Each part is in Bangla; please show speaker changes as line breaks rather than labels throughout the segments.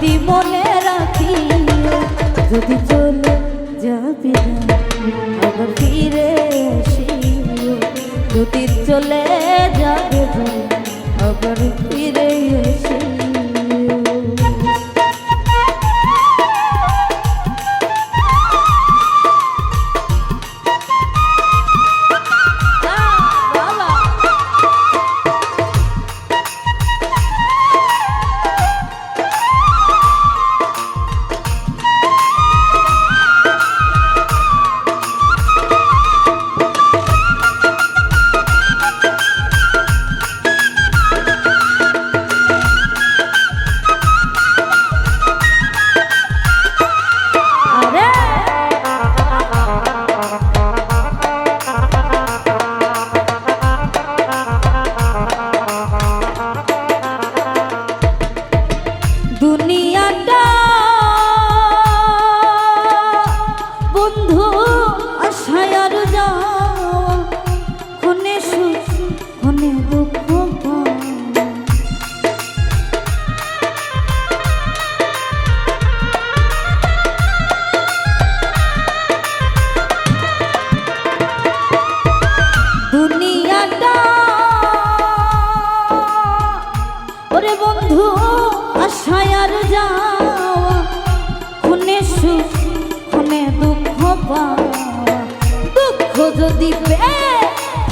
স্মৃতি মনে রাখি যদি চলে যাবি আবার ফিরে আসিও। যদি চলে যাবে আবার ফিরে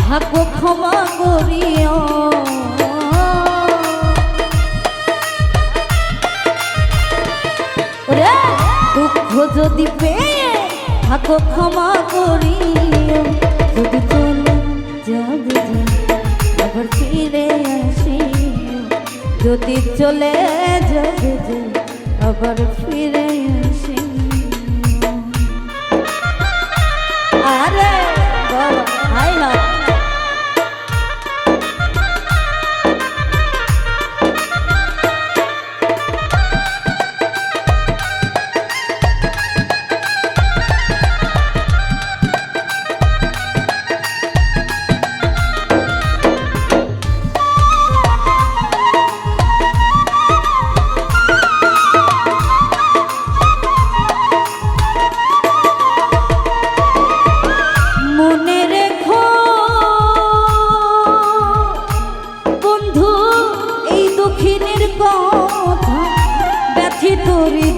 থাকো ক্ষমা করিও। দুঃখ যদি পেয়ে থাকো ক্ষমা করিও, যদি চলে যাবে আবার ফিরে আসিও। যদি চলে যাবে আবার ফিরে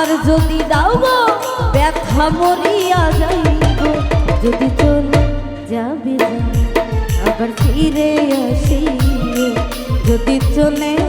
আবার যদি দাও ব্যথা মরিয়া যাইব যদি চলে যাবে আবার ফিরে আসি যদি চলে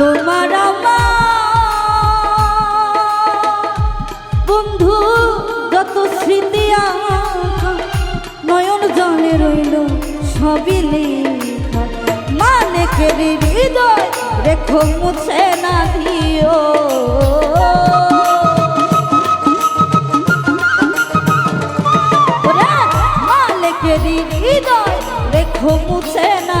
তোমার বন্ধু, যত স্মৃতি নয়ন জলে রইল, সবই লেখা। মানে কেরি হৃদয়, রেখো মুছে না দিও। মালিকেরই হৃদয়, রেখো মুছে না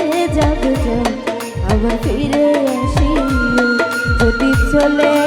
আবার ফিরে আসিও যদি চলে